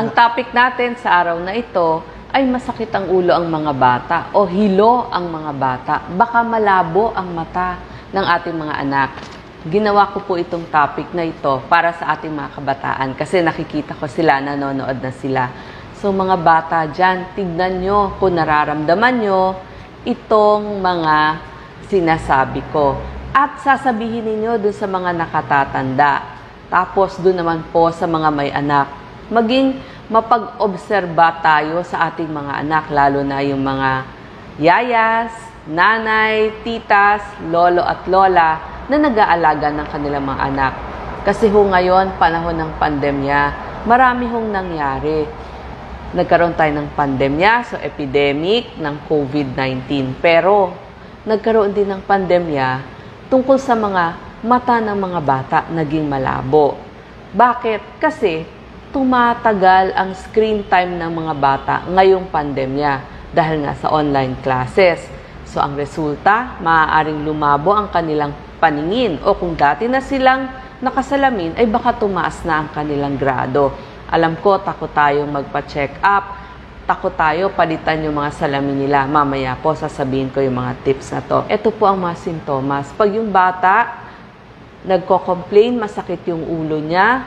Ang topic natin sa araw na ito ay masakit ang ulo ang mga bata o hilo ang mga bata. Baka malabo ang mata ng ating mga anak. Ginawa ko po itong topic na ito para sa ating mga kabataan kasi nakikita ko sila, nanonood na sila. So mga bata dyan, tignan nyo kung nararamdaman nyo itong mga sinasabi ko. At sasabihin ninyo dun sa mga nakatatanda. Tapos dun naman po sa mga may anak. Maging mapag-obserba tayo sa ating mga anak, lalo na yung mga yayas, nanay, titas, lolo at lola na nag-aalaga ng kanilang mga anak. Kasi ho ngayon, panahon ng pandemya, marami hong nangyari nagkaroon tayo ng pandemya, so epidemic ng COVID-19. Pero nagkaroon din ng pandemya tungkol sa mga mata ng mga bata naging malabo. Bakit? Kasi tumatagal ang screen time ng mga bata ngayong pandemya dahil nga sa online classes. So ang resulta, maaaring lumabo ang kanilang paningin o kung dati na silang nakasalamin ay baka tumaas na ang kanilang grado. Alam ko, takot tayong magpa-check up. Takot tayo, palitan yung mga salamin nila. Mamaya po, sasabihin ko yung mga tips na to. Ito po ang mga sintomas. Pag yung bata, nagko-complain, masakit yung ulo niya,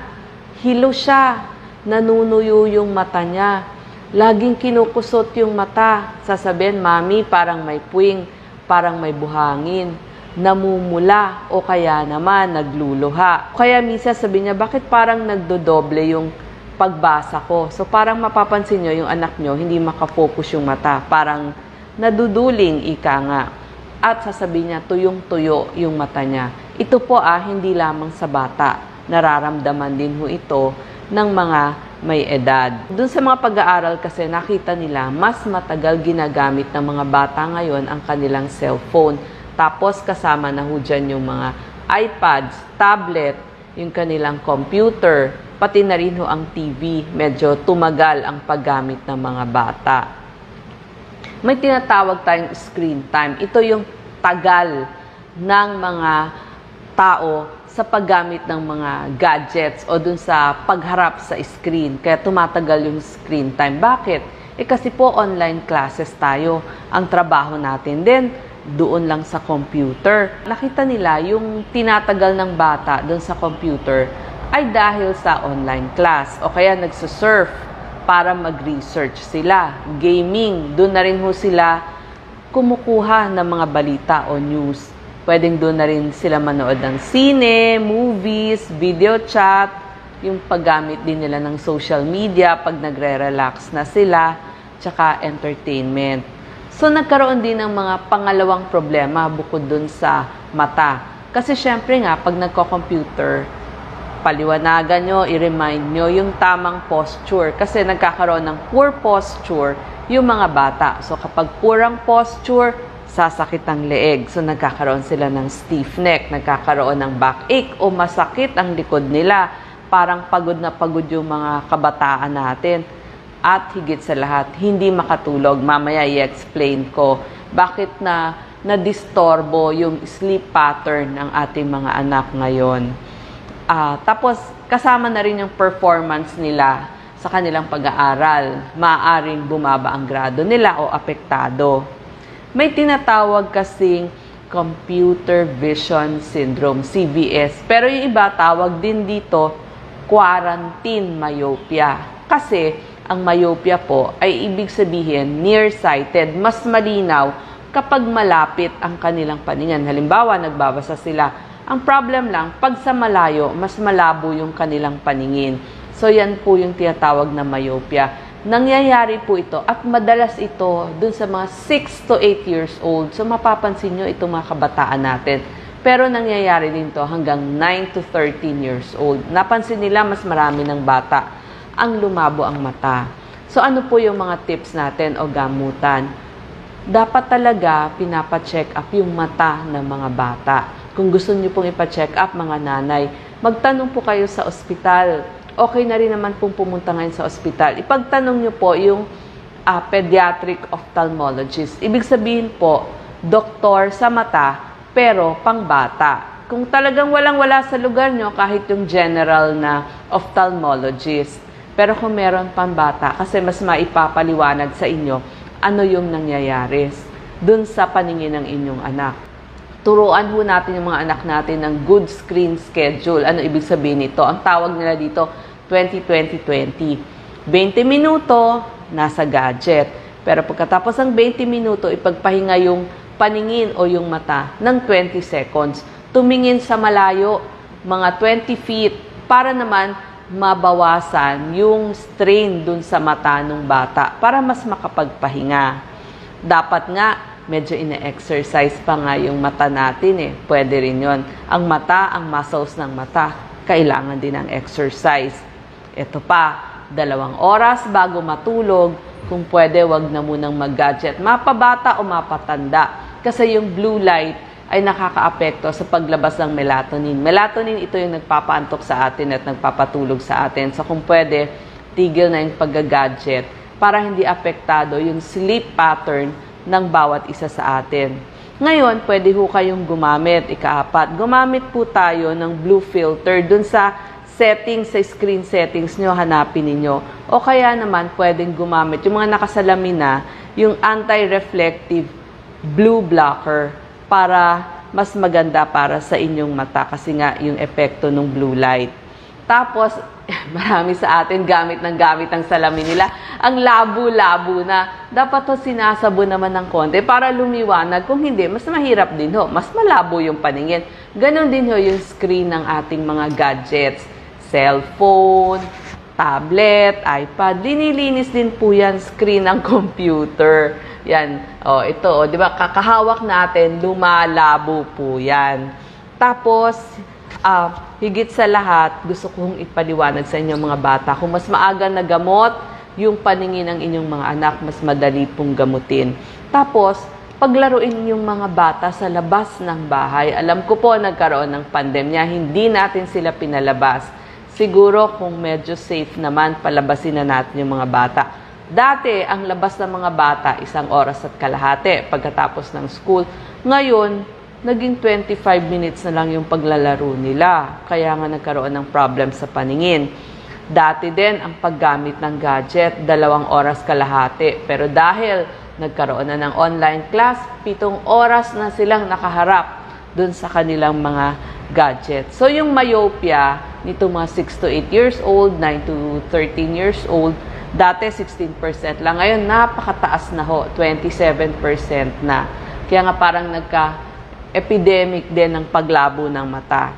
hilo siya, nanunuyo yung mata niya, laging kinukusot yung mata. Sasabihin, Mami, parang may puwing, parang may buhangin, namumula, o kaya naman nagluluha. Kaya minsan sabi niya, bakit parang nagdodoble yung pagbasa ko? So parang mapapansin nyo, yung anak nyo, hindi makafocus yung mata. Parang naduduling, ika nga. At sasabihin niya, tuyong-tuyo yung mata niya. Ito po ah, hindi lamang sa bata. Nararamdaman din ho ito ng mga may edad. Doon sa mga pag-aaral kasi nakita nila mas matagal ginagamit ng mga bata ngayon ang kanilang cellphone. Tapos kasama na ho dyan yung mga iPads, tablet, yung kanilang computer, pati na rin ho ang TV. Medyo tumagal ang paggamit ng mga bata may tinatawag tayong screen time. Ito yung tagal ng mga tao sa paggamit ng mga gadgets o dun sa pagharap sa screen. Kaya tumatagal yung screen time. Bakit? Eh kasi po online classes tayo. Ang trabaho natin din doon lang sa computer. Nakita nila yung tinatagal ng bata doon sa computer ay dahil sa online class o kaya nagsusurf para mag-research sila. Gaming, doon na rin ho sila kumukuha ng mga balita o news. Pwedeng doon na rin sila manood ng sine, movies, video chat, yung paggamit din nila ng social media pag nagre-relax na sila, tsaka entertainment. So nagkaroon din ng mga pangalawang problema bukod dun sa mata. Kasi syempre nga, pag nagko-computer, paliwanagan nyo, i-remind nyo yung tamang posture. Kasi nagkakaroon ng poor posture yung mga bata. So kapag purang posture, sasakit ang leeg. So nagkakaroon sila ng stiff neck, nagkakaroon ng backache o masakit ang likod nila. Parang pagod na pagod yung mga kabataan natin. At higit sa lahat, hindi makatulog. Mamaya i-explain ko bakit na na-distorbo yung sleep pattern ng ating mga anak ngayon. Ah, tapos kasama na rin yung performance nila sa kanilang pag-aaral. Maaaring bumaba ang grado nila o apektado. May tinatawag kasing computer vision syndrome, CVS. Pero yung iba tawag din dito quarantine myopia. Kasi ang myopia po ay ibig sabihin nearsighted, mas malinaw kapag malapit ang kanilang paningin. Halimbawa, nagbabasa sila ang problem lang, pag sa malayo, mas malabo yung kanilang paningin. So yan po yung tinatawag na myopia. Nangyayari po ito at madalas ito dun sa mga 6 to 8 years old. So mapapansin nyo itong mga kabataan natin. Pero nangyayari din to hanggang 9 to 13 years old. Napansin nila mas marami ng bata ang lumabo ang mata. So ano po yung mga tips natin o gamutan? Dapat talaga pinapacheck up yung mata ng mga bata. Kung gusto niyo pong ipa-check up mga nanay, magtanong po kayo sa ospital. Okay na rin naman pong pumunta ngayon sa ospital. Ipagtanong niyo po yung ah, pediatric ophthalmologist. Ibig sabihin po, doktor sa mata, pero pangbata. Kung talagang walang-wala sa lugar nyo, kahit yung general na ophthalmologist, Pero kung meron pang bata, kasi mas maipapaliwanag sa inyo ano yung nangyayari dun sa paningin ng inyong anak. Turuan ho natin yung mga anak natin ng good screen schedule. Ano ibig sabihin nito? Ang tawag nila dito, 20-20-20. 20 minuto, nasa gadget. Pero pagkatapos ng 20 minuto, ipagpahinga yung paningin o yung mata ng 20 seconds. Tumingin sa malayo, mga 20 feet, para naman mabawasan yung strain dun sa mata ng bata para mas makapagpahinga. Dapat nga, medyo ine-exercise pa nga yung mata natin eh. Pwede rin yon. Ang mata, ang muscles ng mata, kailangan din ng exercise. Ito pa, dalawang oras bago matulog, kung pwede, wag na munang mag-gadget. Mapabata o mapatanda. Kasi yung blue light ay nakakaapekto sa paglabas ng melatonin. Melatonin, ito yung nagpapaantok sa atin at nagpapatulog sa atin. So kung pwede, tigil na yung pag-gadget para hindi apektado yung sleep pattern ng bawat isa sa atin. Ngayon, pwede ho kayong gumamit, ikaapat. Gumamit po tayo ng blue filter dun sa settings, sa screen settings nyo, hanapin ninyo. O kaya naman, pwedeng gumamit yung mga nakasalamin na, yung anti-reflective blue blocker para mas maganda para sa inyong mata kasi nga yung epekto ng blue light. Tapos, marami sa atin gamit ng gamit ang salamin nila. Ang labo-labo na. Dapat to sinasabo naman ng konti para lumiwanag. Kung hindi, mas mahirap din ho. Mas malabo yung paningin. Ganon din ho yung screen ng ating mga gadgets. Cellphone, tablet, iPad. Dinilinis din po yan screen ng computer. Yan. O, ito, o, di ba? Kakahawak natin, lumalabo po yan. Tapos, ah, higit sa lahat, gusto kong ipaliwanag sa inyong mga bata, kung mas maaga na gamot, yung paningin ng inyong mga anak, mas madali pong gamutin. Tapos, paglaruin yung mga bata sa labas ng bahay. Alam ko po, nagkaroon ng pandemya, hindi natin sila pinalabas. Siguro kung medyo safe naman, palabasin na natin yung mga bata. Dati, ang labas ng mga bata, isang oras at kalahati pagkatapos ng school. Ngayon, naging 25 minutes na lang yung paglalaro nila. Kaya nga nagkaroon ng problem sa paningin. Dati din, ang paggamit ng gadget, dalawang oras kalahati. Pero dahil nagkaroon na ng online class, pitong oras na silang nakaharap dun sa kanilang mga gadget. So yung myopia nito mga 6 to 8 years old, 9 to 13 years old, dati 16% lang. Ngayon, napakataas na ho, 27% na. Kaya nga parang nagka-epidemic din ng paglabo ng mata.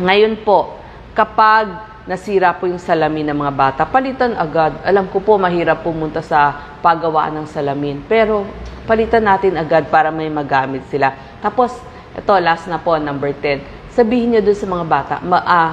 Ngayon po, kapag nasira po yung salamin ng mga bata, palitan agad. Alam ko po, mahirap pumunta sa paggawaan ng salamin. Pero, palitan natin agad para may magamit sila. Tapos, ito, last na po, number 10. Sabihin nyo dun sa mga bata, ma, ah,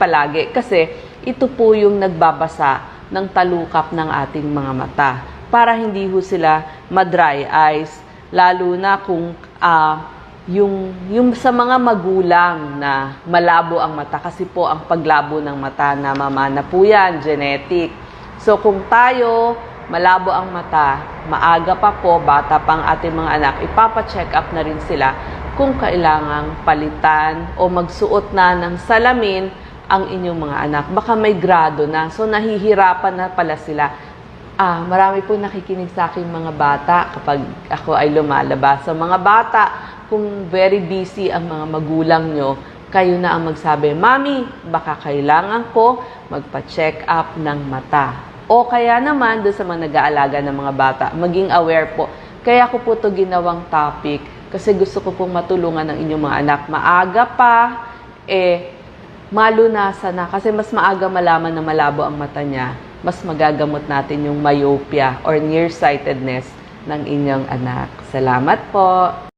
palagi. Kasi, ito po yung nagbabasa ng talukap ng ating mga mata. Para hindi ho sila ma-dry eyes. Lalo na kung ah, yung, yung sa mga magulang na malabo ang mata kasi po ang paglabo ng mata na mamana po yan, genetic. So kung tayo malabo ang mata, maaga pa po, bata pang ating mga anak, ipapacheck up na rin sila kung kailangang palitan o magsuot na ng salamin ang inyong mga anak. Baka may grado na, so nahihirapan na pala sila. Ah, marami po nakikinig sa akin mga bata kapag ako ay lumalabas. So mga bata, kung very busy ang mga magulang nyo, kayo na ang magsabi, Mami, baka kailangan ko magpa-check up ng mata. O kaya naman, doon sa mga nag-aalaga ng mga bata, maging aware po. Kaya ko po to ginawang topic kasi gusto ko pong matulungan ng inyong mga anak. Maaga pa, eh, malunasan na. Kasi mas maaga malaman na malabo ang mata niya, mas magagamot natin yung myopia or nearsightedness ng inyong anak. Salamat po!